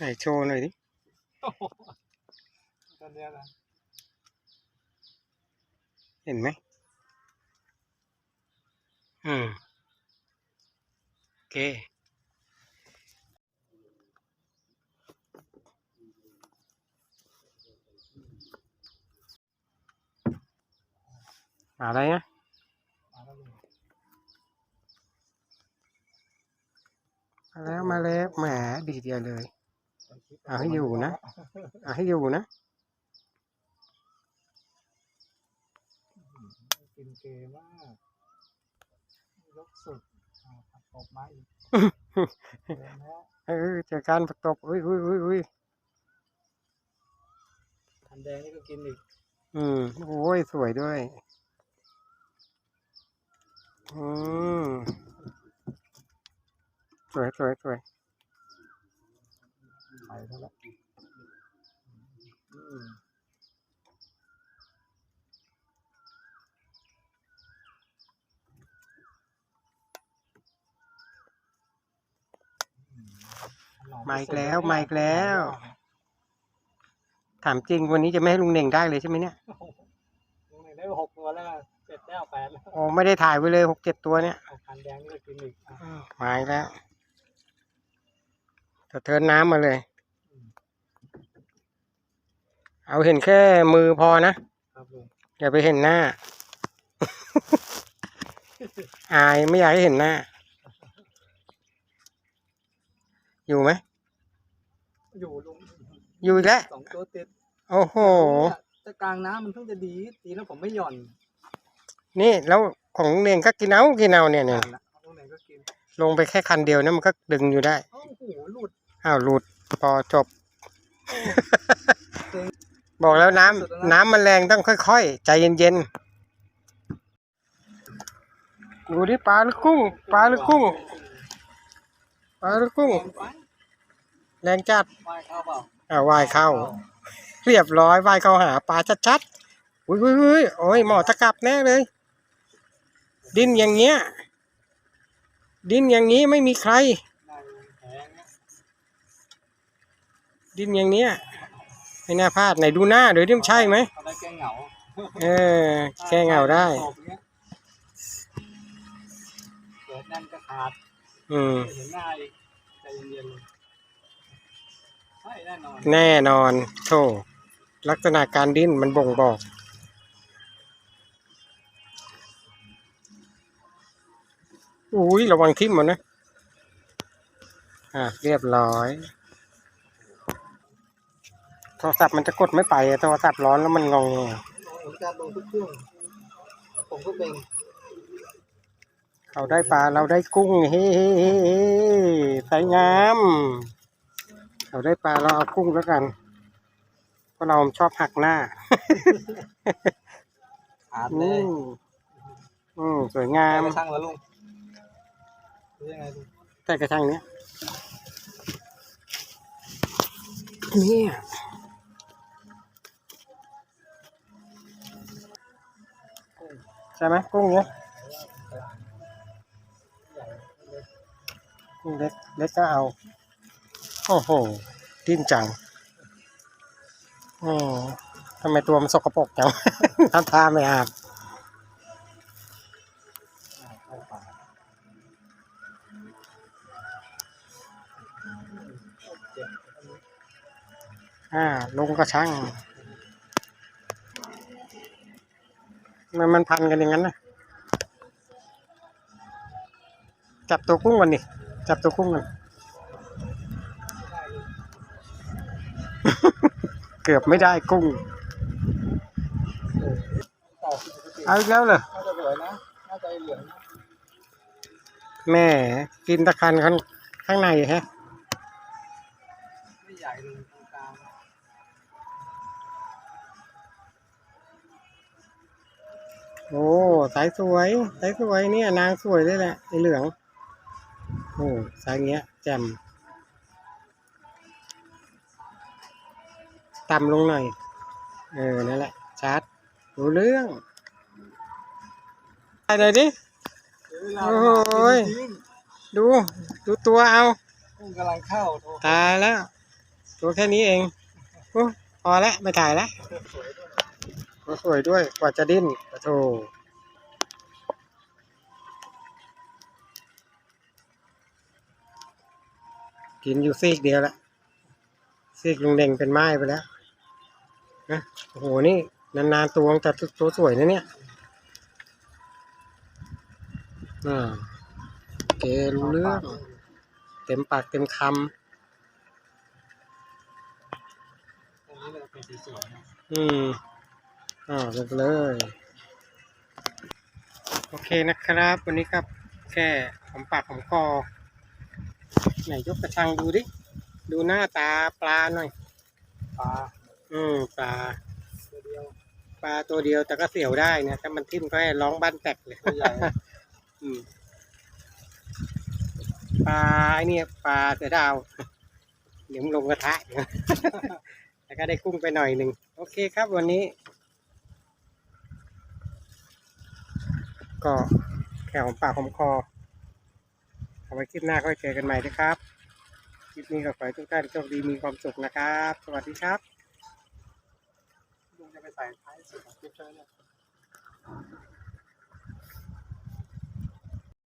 ไหนโชว์หน่อยดิตอนเนี้ยนะเห็นไหมอืมโอเคอะไรนะมาแเอาให้อยู่นะเอาให้อยู่นะกินเกมากยกสุดผัดกบไม้อีกเดินแล้วเออเจอการประตบอุ้ยอุ้ยอุ้ยอุ้ยทันแดงนี่ก็กินอีกอืมโอ้ยสวยด้วย อืมสวยสวยสวย ไปเท่าแล้วอืมมาอีกแล้วมาอีกแล้ว ถามจริงวันนี้จะไม่ให้ลุงเน่งได้เลยใช่ไหมเนี่ยลุงเนี่ยได้หกตัวแล้วเจ็ดแล้วแปดแล้วโอ้ไม่ได้ถ่ายไว้เลยหกเจ็ดตัวเนี่ยเอาคันแดงนี่ก็กินอีกอะมาอีกแล้วสะเทินน้ำมาเลย เอาเห็นแค่มือพอนะครับลุงอย่าไปเห็นหน้า อายไม่อยากให้เห็นหน้า อยู่ไหมอยู่ลุงอยู่อีกแล้วสองตัวติดโอ้โหจะกลางน้ำมันเพิ่งจะดีดีแล้วผมไม่หย่อน นี่แล้วของลุงเน่งก็กินเอากินเอาเนี่ยเนี่ยนะลุงเนี่ยก็กินลงไปแค่คันเดียวนะมันก็ดึงอยู่ได้โอ้โหหลุดอ้าวหลุดพอจบ บอกแล้วน้ำน้ำมันแรงต้องค่อยๆ ใจเย็นๆ ดูดิปลาหรือกุ้ง ปลาหรือกุ้ง ปลาหรือกุ้งไปแรงจัดไปเข้าเปล่าอ่าว่ายเข้า เรียบร้อยว่ายเข้าหาปลาชัดๆอุ้ยอุ้ยอุ้ยโอ้ยหมอตะกลับแน่เลย ดินอย่างเงี้ย ดินอย่างนี้ไม่มีใครได้แพงนะดินอย่างเนี้ย ไม่น่าพลาดไหนดูหน้าเดี๋ยวดิมนใช่ไหมเขาได้แก้เหงาเออแก้เหงาได้ตบเงี้ยเกิดนั่นก็ขาดอืมไม่เห็นหน้าอีกใจเย็นๆเลยใช่แน่นอนแน่นอนโธ่ลักษณะการดิ้นมันบ่งบอก อุ้ยระวังทิ่มมันนะ อะ เรียบร้อย โทรศัพท์มันจะกดไม่ไปอะโทรศัพท์ร้อนแล้วมันงองแงผมจะลงทุกเครื่องผมก็เป็นเราได้ปลาเราได้กุ้งเฮ้เฮ้เฮ้เฮ้สวยงามเราได้ปลาเราเอากุ้งแล้วกันเพราะเราชอบหักหน้า ขาดอืเลยมอืมสวยงาไปมช่างแล้วลุงหรือยังไงลุงใส่กระชังเนี้ยเนี่ย ช่ไหมกุ้งเนี้ยกุ้งเล็กเล็กก็เอา โอ้โหดิ้นจังอืมทำไมตัวมันสกปรกจังทำท่าไม่อาบเข้าป่าอ่าลงกระชัง มันมันพันกันอย่างนั้นนะจับตัวกุ้งกันดิจับตัวกุ้งกันเกือบไม่ได้กุ้งต่อเอาอีกแล้วเหรอน่าจะสวยนะน่าจะเหลืองนะแม่กินตะคันข้างข้างในฮะ โอ้สายสวยสายสวยเนี่ยนางสวยเลยแหละไอเหลืองโอ้สายเงี้ยแจ่มต่ำลงหน่อย เออ นั่นแหละชัดรู้เรื่องไปเลยดิเดี๋ยวเวลาโอ้ยจริงดู ดูตัวเอาๆกุ้งกำลังเข้าโทรตายแล้ว ตัวแค่นี้เองโอ้พอแล้ว ไม่ถ่ายแล้ว สวยด้วยตัวสวยด้วยกว่าจะดิ้นโอ้โธกินอยู่ซีกเดียวละซีกลุงเด่งเป็นไม้ไปแล้วนะโอ้โหนี่นานๆตัวแต่ตัวสวยนะเนี่ยอ่าเครู้เรื่องเต็มปากเต็มคำอืม อ่าลงไปเลย โอเคนะครับ วันนี้ครับแค่หอมปากหอมคอไหนยกกระชังดูดิ ดูหน้าตาปลาหน่อย ปลา อืมปลา ตัวเดียว ปลาตัวเดียวแต่ก็เสียวได้นะถ้ามันทิ่มก็ให้ร้องบ้านแตกเลยตัวใหญ่ อืมปลาไอ้เนี่ยปลาเสือดาว เดี๋ยวมันลงกระทะเดี๋ยวแล้วก็ได้กุ้งไปหน่อยหนึ่ง โอเคครับวันนี้ ก็แค่ของปากขอมคอเอาไว้คลิปหน้าค่อยเจอกันใหม่นะครับ คลิปนี้ก็ขอให้ทุกท่านโชคดีมีความสุขนะครับ สวัสดีครับลุงจะไปใส่ท้ายสุดของคลิปเช่ไหมเนี่ย